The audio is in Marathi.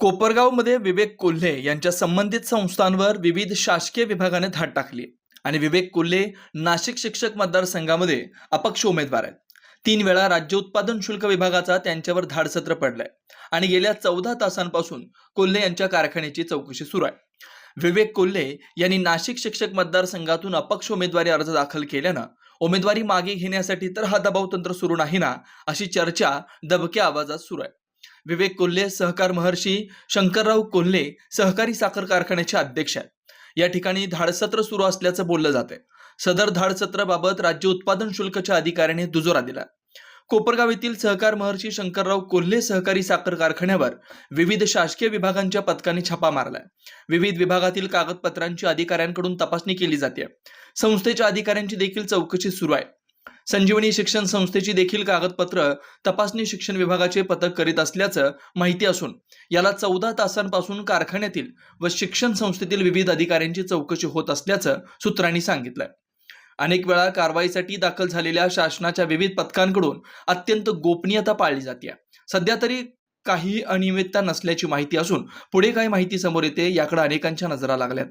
कोपरगावमध्ये विवेक कोल्हे यांच्या संबंधित संस्थांवर विविध शासकीय विभागाने धाड टाकली आणि विवेक कोल्हे नाशिक शिक्षक मतदारसंघामध्ये अपक्ष उमेदवार आहेत. तीन वेळा राज्य उत्पादन शुल्क विभागाचा त्यांच्यावर धाडसत्र पडलंय. आणि गेल्या चौदा तासांपासून कोल्हे यांच्या कारखान्याची चौकशी सुरू आहे. विवेक कोल्हे यांनी नाशिक शिक्षक मतदारसंघातून अपक्ष उमेदवारी अर्ज दाखल केल्यानं उमेदवारी मागे घेण्यासाठी तर हा दबाव तंत्र सुरू नाही ना अशी चर्चा दबक्या आवाजात सुरू आहे. विवेक कोल्हे सहकार महर्षी शंकरराव कोल्हे सहकारी साखर कारखान्याचे अध्यक्ष आहेत. या ठिकाणी धाडसत्र सुरू असल्याचं बोललं जाते सदर धाडसत्राबाबत राज्य उत्पादन शुल्कच्या अधिकाऱ्याने दुजोरा दिला कोपरगाव येथील सहकार महर्षी शंकरराव कोल्हे सहकारी साखर कारखान्यावर विविध शासकीय विभागांच्या पथकाने छापा मारलाय. विविध विभागातील कागदपत्रांची अधिकाऱ्यांकडून तपासणी केली जाते संस्थेच्या अधिकाऱ्यांची देखील चौकशी सुरू आहे. संजीवनी शिक्षण संस्थेची देखील कागदपत्र तपासणी शिक्षण विभागाचे पथक करीत असल्याचं माहिती असून याला चौदा तासांपासून कारखान्यातील व शिक्षण संस्थेतील विविध अधिकाऱ्यांची चौकशी होत असल्याचं सूत्रांनी सांगितलंय. अनेक वेळा कारवाईसाठी दाखल झालेल्या शासनाच्या विविध पथकांकडून अत्यंत गोपनीयता पाळली जाते सध्या तरी काही अनियमितता नसल्याची माहिती असून पुढे काही माहिती समोर येते याकडे अनेकांच्या नजरा लागल्यात.